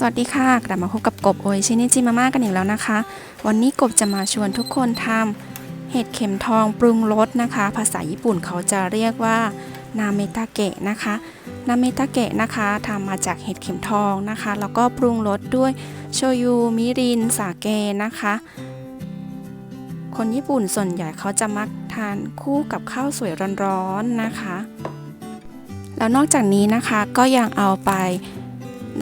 สวัสดีค่ะ กลับมาพบกับกบโอยชินิจิมาม่ากันอีกแล้วนะคะ วันนี้กบจะมาชวนทุกคนทำเห็ดเข็มทองปรุงรสนะคะ ภาษาญี่ปุ่นเขาจะเรียกว่านาเมตาเกะนะคะนาเมตาเกะนะคะทำมาจากเห็ดเข็มทองนะคะ แล้วก็ปรุงรสด้วยโชยุมิรินสาเกนะคะ คนญี่ปุ่นส่วนใหญ่เขาจะมักทานคู่กับข้าวสวยร้อนๆนะคะ แล้วนอกจากนี้นะคะก็ยังเอาไป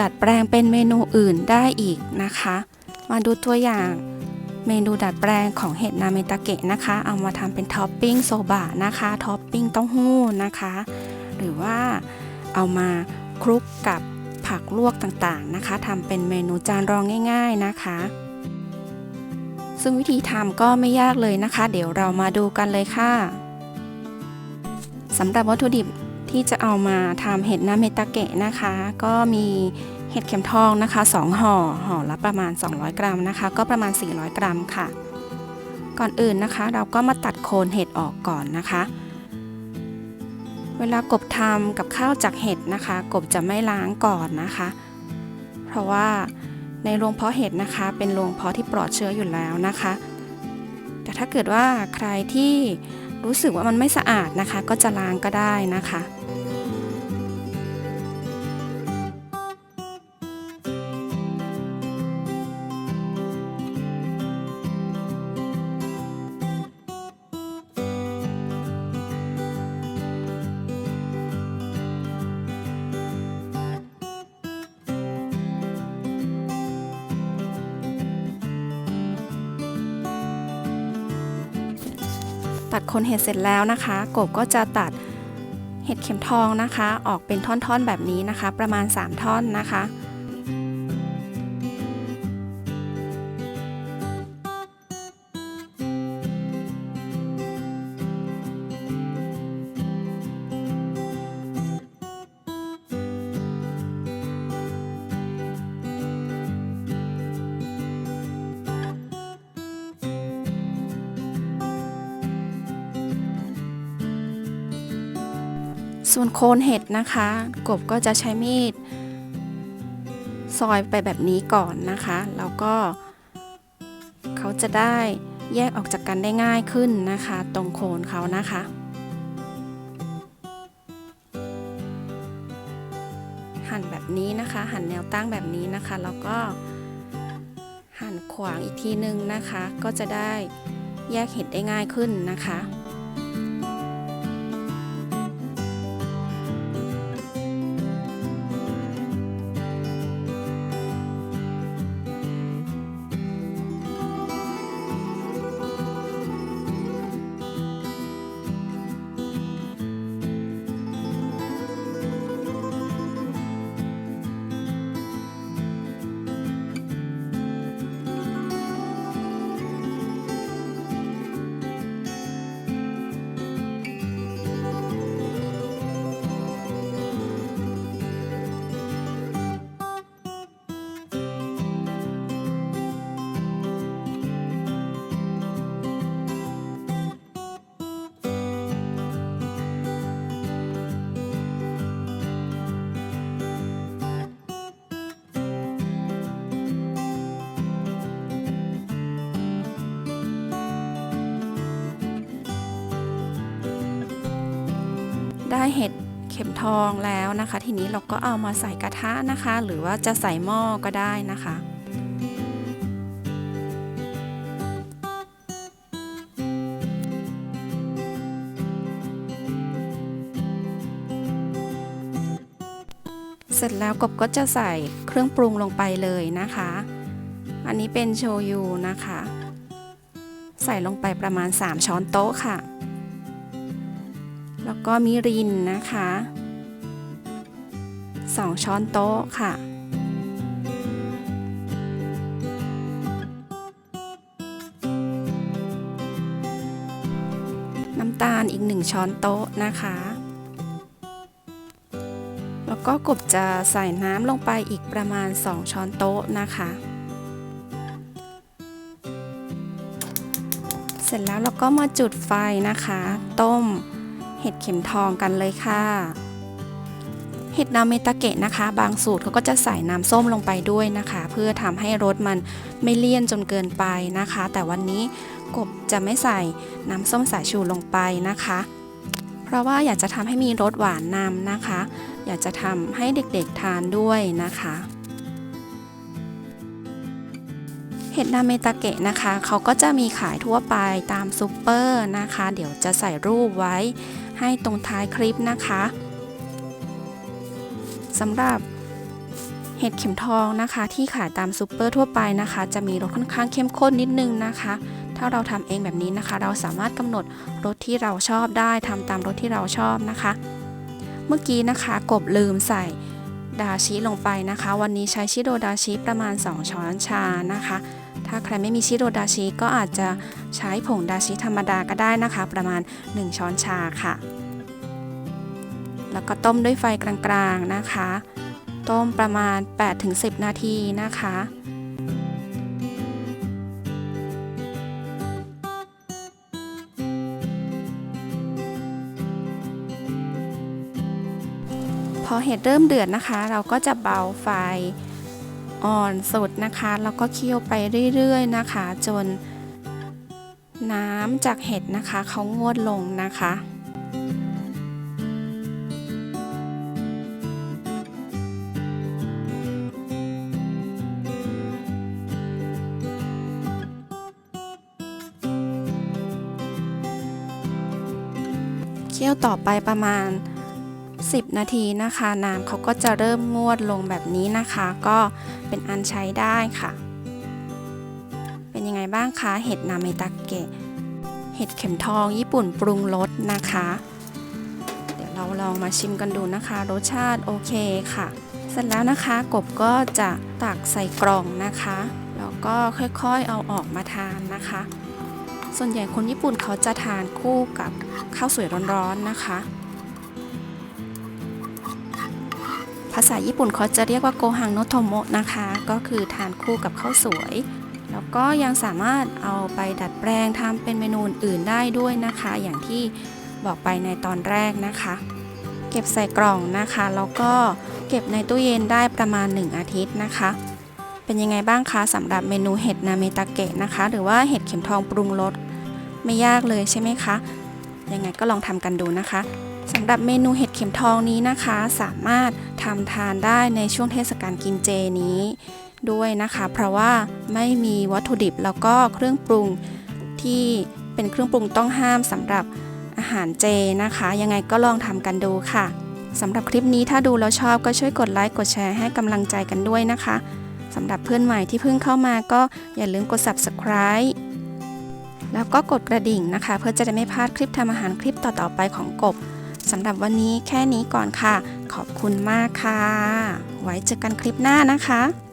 ดัดแปลงเป็นเมนูอื่นได้อีกนะคะ มาดูตัวอย่างเมนูดัดแปลงของเห็ดนาเมตาเกะนะคะ เอามาทำเป็นท็อปปิ้งโซบะนะคะท็อปปิ้งเต้าหู้นะคะ หรือว่าเอามาคลุกกับผักลวกต่างๆนะคะทำเป็นเมนูจานรองง่าย ๆนะคะ ซึ่งวิธีทำก็ไม่ยากเลยนะคะ เดี๋ยวเรามาดูกันเลยค่ะสำหรับวัตถุดิบ ที่จะเอามาทำเห็ดนาเมตาเกะนะคะ ก็มีเห็ดเข็มทองนะคะ2ห่อห่อละประมาณ 200 กรัมนะคะ ก็ประมาณ 400 กรัมค่ะ ก่อนอื่นนะคะ เราก็มาตัดโคนเห็ดออกก่อนนะคะ เวลากบทำกับข้าวจากเห็ดนะคะ กบจะไม่ล้างก่อนนะคะ เพราะว่าในโรงเพาะเห็ดนะคะ เป็นโรงเพาะที่ปลอดเชื้ออยู่แล้วนะคะ แต่ถ้าเกิดว่าใครที่รู้สึกว่ามันไม่สะอาดนะคะ ก็จะล้างก็ได้นะคะ ตัดคนเห็ดเสร็จแล้วนะคะ กบก็จะตัดเห็ดเข็มทองนะคะ ออกเป็นท่อนๆแบบนี้นะคะ ประมาณ 3 ท่อนนะคะ ส่วนโคนเห็ดนะคะ กบก็จะใช้มีด ซอยไปแบบนี้ก่อนนะคะ แล้วก็ เขาจะได้แยกออกจากกันได้ง่ายขึ้นนะคะ ตรงโคนเขานะคะหั่นแบบนี้นะคะ หั่นแนวตั้งแบบนี้นะคะ แล้วก็หั่นขวางอีกทีนึงนะคะ ก็จะได้แยกเห็ดได้ง่ายขึ้นนะคะ ได้เห็ดเข็มทองแล้วนะคะ ทีนี้เราก็เอามาใส่กระทะนะคะ หรือว่าจะใส่หม้อก็ได้นะคะ เสร็จแล้วกบก็จะใส่เครื่องปรุงลงไปเลยนะคะ อันนี้เป็นโชยุนะคะ ใส่ลงไปประมาณ 3 ช้อนโต๊ะค่ะ แล้วก็มิรินนะคะ 2 ช้อนโต๊ะค่ะ น้ำตาลอีก 1 ช้อนโต๊ะนะคะ แล้วก็กบจะใส่น้ำลงไปอีกประมาณ 2 ช้อนโต๊ะนะคะเสร็จแล้วเราก็มาจุดไฟนะคะ ต้ม เห็ดเข็มทองกันเลยค่ะ เห็ดนาเมตาเกะนะคะ บางสูตรเขาก็จะใส่น้ำส้มลงไปด้วยนะคะ เพื่อทำให้รสมันไม่เลี่ยนจนเกินไปนะคะ แต่วันนี้กบจะไม่ใส่น้ำส้มสายชูลงไปนะคะ เพราะว่าอยากจะทำให้มีรสหวานนำนะคะ อยากจะทำให้เด็กๆทานด้วยนะคะเห็ดนาเมตาเกะนะคะ เขาก็จะมีขายทั่วไปตามซูเปอร์นะคะ เดี๋ยวจะใส่รูปไว้ ให้ตรงท้ายคลิปนะคะสำหรับเห็ดเข็มทองนะคะ ที่ขายตามซูเปอร์ทั่วไปนะคะ จะมีรสค่อนข้างเข้มข้นนิดนึงนะคะ ถ้าเราทำเองแบบนี้นะคะ เราสามารถกำหนดรสที่เราชอบได้ทำตามรสที่เราชอบนะคะ เมื่อกี้นะคะกบลืมใส่ดาชิลงไปนะคะ วันนี้ใช้ชิโดดาชิประมาณ 2 ช้อนชานะคะ ถ้าใครไม่มีชิโดดาชิก็อาจจะใช้ผงดาชิธรรมดาก็ได้นะคะ ประมาณ 1 ช้อนชาค่ะ แล้วก็ต้มด้วยไฟกลางๆนะคะ ต้มประมาณ 8-10 นาทีนะคะพอเห็ดเริ่มเดือดนะคะ เราก็จะเบาไฟ อ่อนสุดนะคะ แล้วก็เคี่ยวไปเรื่อยๆนะคะ จนน้ำจากเห็ดนะคะเขางวดลงนะคะเคี่ยวต่อไปประมาณ 10 นาทีนะคะ น้ำเขาก็จะเริ่มงวดลงแบบนี้นะคะ ก็เป็นอันใช้ได้ค่ะ เป็นยังไงบ้างคะเห็ดนาเมตาเกะ เห็ดเข็มทองญี่ปุ่นปรุงรสนะคะ เดี๋ยวเราลองมาชิมกันดูนะคะ รสชาติโอเคค่ะ เสร็จแล้วนะคะกบก็จะตักใส่กล่องนะคะแล้วก็ค่อยๆเอาออกมาทานนะคะ ส่วนใหญ่คนญี่ปุ่นเขาจะทานคู่กับข้าวสวยร้อนๆนะคะ ภาษาญี่ปุ่นเขาจะเรียกว่าโกฮังโนโทโมะนะคะ ก็คือทานคู่กับข้าวสวย แล้วก็ยังสามารถเอาไปดัดแปลงทำเป็นเมนูอื่นได้ด้วยนะคะ อย่างที่บอกไปในตอนแรกนะคะ เก็บใส่กล่องนะคะ แล้วก็เก็บในตู้เย็นได้ประมาณ 1 อาทิตย์นะคะ เป็นยังไงบ้างคะสำหรับเมนูเห็ดนาเมตาเกะนะคะ หรือว่าเห็ดเข็มทองปรุงรสไม่ยากเลยใช่ไหมคะยังไงก็ลองทำกันดูนะคะำหรับเมนูเห็ดเข็มทองนี้นะคะ สามารถทำทานได้ในช่วงเทศกาลกินเจนี้ด้วยนะคะ เพราะว่าไม่มีวัตถุดิบแล้วก็เครื่องปรุงที่เป็นเครื่องปรุงต้องห้ามสำหรับอาหารเจนะคะ ยังไงก็ลองทำกันดูค่ะสำหรับคลิปนี้ถ้าดูแล้วชอบก็ช่วยกดไลค์กดแชร์ให้กำลังใจกันด้วยนะคะสำหรับเพื่อนใหม่ที่เพิ่งเข้ามาก็อย่าลืมกด subscribe แล้วก็กดกระดิ่งนะคะ เพื่อจะได้ไม่พลาดคลิปทำอาหารคลิปต่อๆไปของกบ สำหรับวันนี้แค่นี้ก่อนค่ะ ขอบคุณมากค่ะ ไว้เจอกันคลิปหน้านะคะ